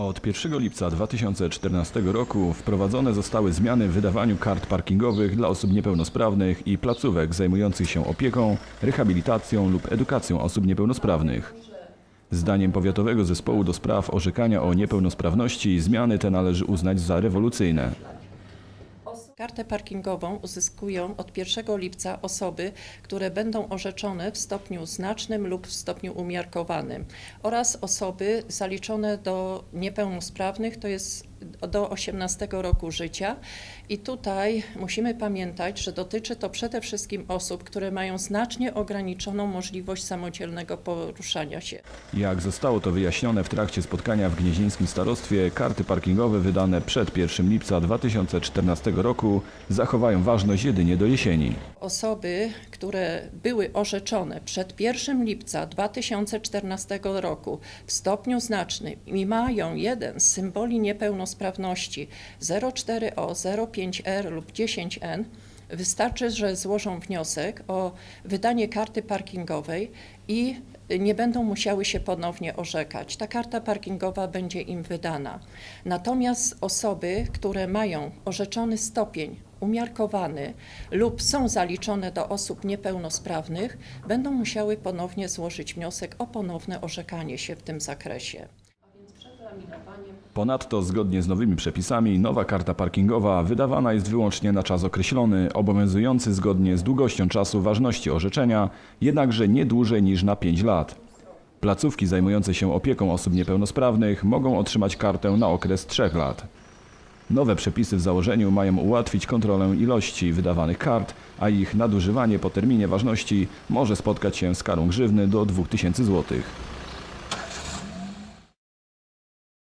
Od 1 lipca 2014 roku wprowadzone zostały zmiany w wydawaniu kart parkingowych dla osób niepełnosprawnych i placówek zajmujących się opieką, rehabilitacją lub edukacją osób niepełnosprawnych. Zdaniem Powiatowego Zespołu do Spraw Orzekania o Niepełnosprawności zmiany te należy uznać za rewolucyjne. Kartę parkingową uzyskują od 1 lipca osoby, które będą orzeczone w stopniu znacznym lub w stopniu umiarkowanym. Oraz osoby zaliczone do niepełnosprawnych, to jest do 18 roku życia. I tutaj musimy pamiętać, że dotyczy to przede wszystkim osób, które mają znacznie ograniczoną możliwość samodzielnego poruszania się. Jak zostało to wyjaśnione w trakcie spotkania w Gnieźnieńskim Starostwie, karty parkingowe wydane przed 1 lipca 2014 roku zachowają ważność jedynie do jesieni. Osoby, które były orzeczone przed 1 lipca 2014 roku w stopniu znacznym i mają jeden z symboli niepełnosprawności 04O, 05R lub 10N, wystarczy, że złożą wniosek o wydanie karty parkingowej i nie będą musiały się ponownie orzekać. Ta karta parkingowa będzie im wydana. Natomiast osoby, które mają orzeczony stopień umiarkowany lub są zaliczone do osób niepełnosprawnych, będą musiały ponownie złożyć wniosek o ponowne orzekanie się w tym zakresie. Ponadto, zgodnie z nowymi przepisami, nowa karta parkingowa wydawana jest wyłącznie na czas określony, obowiązujący zgodnie z długością czasu ważności orzeczenia, jednakże nie dłużej niż na 5 lat. Placówki zajmujące się opieką osób niepełnosprawnych mogą otrzymać kartę na okres 3 lat. Nowe przepisy w założeniu mają ułatwić kontrolę ilości wydawanych kart, a ich nadużywanie po terminie ważności może spotkać się z karą grzywny do 2000 zł.